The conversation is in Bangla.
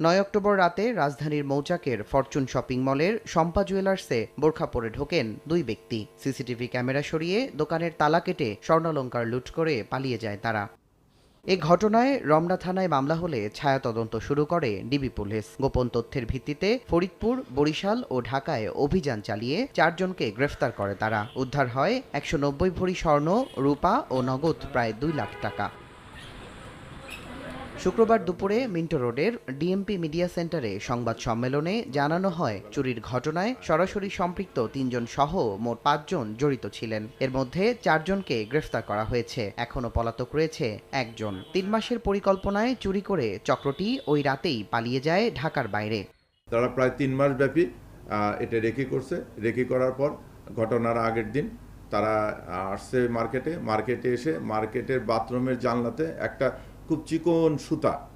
নয় অক্টোবর রাতে রাজধানীর মৌচাকের ফরচুন শপিং মলের শম্পা জুয়েলার্সে বোরখা পরে ঢোকেন দুই ব্যক্তি। সিসিটিভি ক্যামেরা সরিয়ে দোকানের তালা কেটে স্বর্ণালঙ্কার লুট করে পালিয়ে যায় তারা। এ ঘটনায় রমনা থানায় মামলা হলে ছায়া তদন্ত শুরু করে ডিবি পুলিশ। গোপন তথ্যের ভিত্তিতে ফরিদপুর, বরিশাল ও ঢাকায় অভিযান চালিয়ে চারজনকে গ্রেফতার করে তারা। উদ্ধার হয় একশো নব্বই ভরি স্বর্ণ, রূপা ও নগদ প্রায় দুই লাখ টাকা। শুক্রবার দুপুরে মিন্টো রোডের ডিএমপি মিডিয়া সেন্টারে সংবাদ সম্মেলনে জানানো হয়, চুরির ঘটনায় সরাসরি সম্পৃক্ত তিনজন সহ মোট পাঁচজন জড়িত ছিলেন। এর মধ্যে চারজনকে গ্রেফতার করা হয়েছে। এখনও পলাতক রয়েছে একজন। তিন মাসের পরিকল্পনায় চুরি করে চক্রটি ওই রাতেই পালিয়ে যায় ঢাকার বাইরে। তারা প্রায় তিন মাস ব্যাপী এটা রেকি করছে। রেকি করার পর ঘটনার আগের দিন তারা আসছে মার্কেটে। মার্কেটে এসে মার্কেটের বাথরুমের জানলাতে একটা খুব চিকন সুতা।